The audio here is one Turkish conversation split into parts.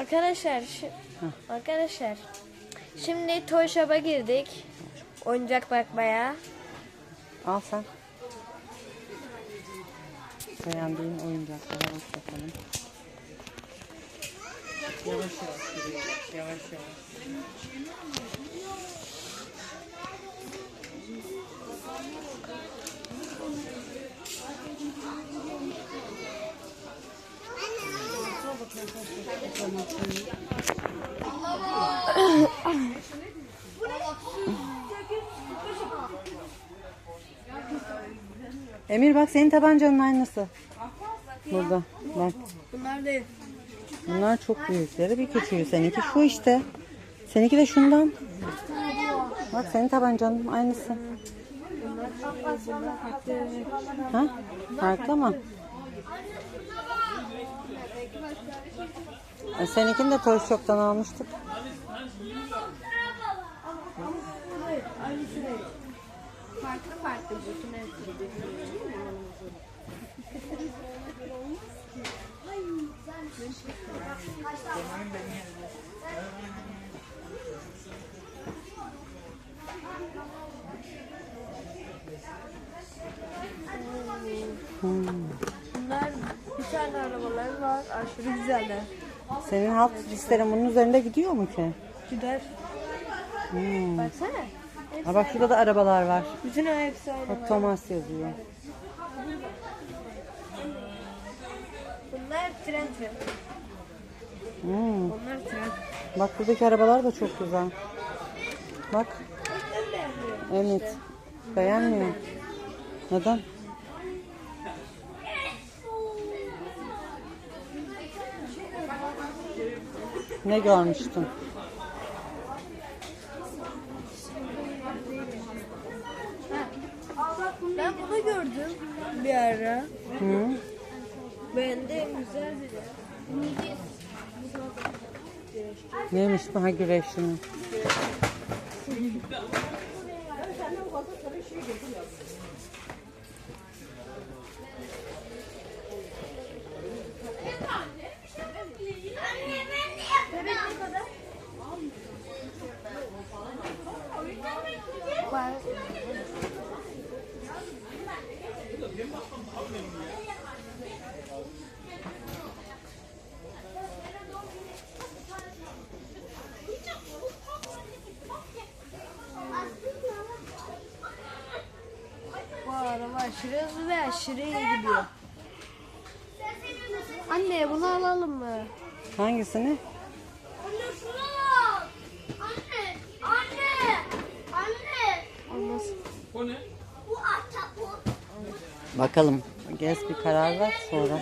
Arkadaşlar, şi- arkadaşlar. Şimdi Toy Shop'a girdik. Oyuncak bakmaya. Al sen. Beğendiğin oyuncaklara bak bakalım. Yavaş yavaş. Yavaş yavaş. Emir bak senin tabancanın aynısı. Burada. Bak. Bunlar değil. Bunlar çok büyükleri bir küçüğü. Seninki şu işte. Seninki de şundan. Bak senin tabancanın aynısı. Ha? Farklı mı? Seninkini de Toy Shop'tan almıştık. Hepsi. Tane arabalar var. Aşırı güzeller. Senin halt listelerin bunun üzerinde gidiyor mu ki? Gider. Hmm. Baksana. Ha bak şurada da arabalar var. Bütün hepsi aynı. Bak Thomas yazıyor. Bunlar tren tren. Hmm. Onlar tren. Bak buradaki arabalar da çok güzel. Bak. Evet. Beğenmiyor. Neden? Ne görmüştün? Ben bunu gördüm bir ara. Hı? Beğendim güzel bir. Neymiş bu? Ha güreşli Bu araba aşırı hızlı ve aşırı iyi gidiyor. Anne bunu alalım mı? Hangisini? Anne şuna bak. Anne, anne, anne. Olmaz. O ne? Bu ahtapot. Bakalım. Gez bir karar ver sonra.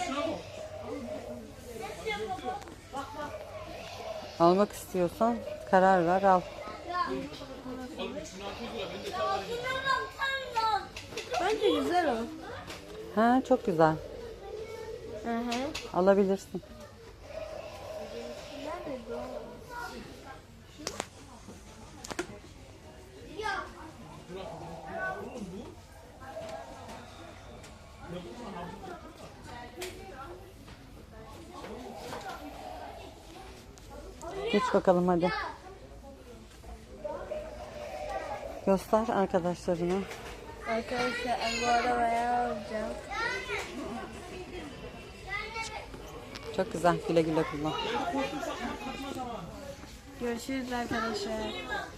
Almak istiyorsan karar ver al. Bence güzel o. Ha çok güzel. Hı hı. Alabilirsin. Geç bakalım hadi. Göster arkadaşlarına. Arkadaşlar bu arabayı alacağım. Çok güzel. Güle güle kullan. Görüşürüz arkadaşlar.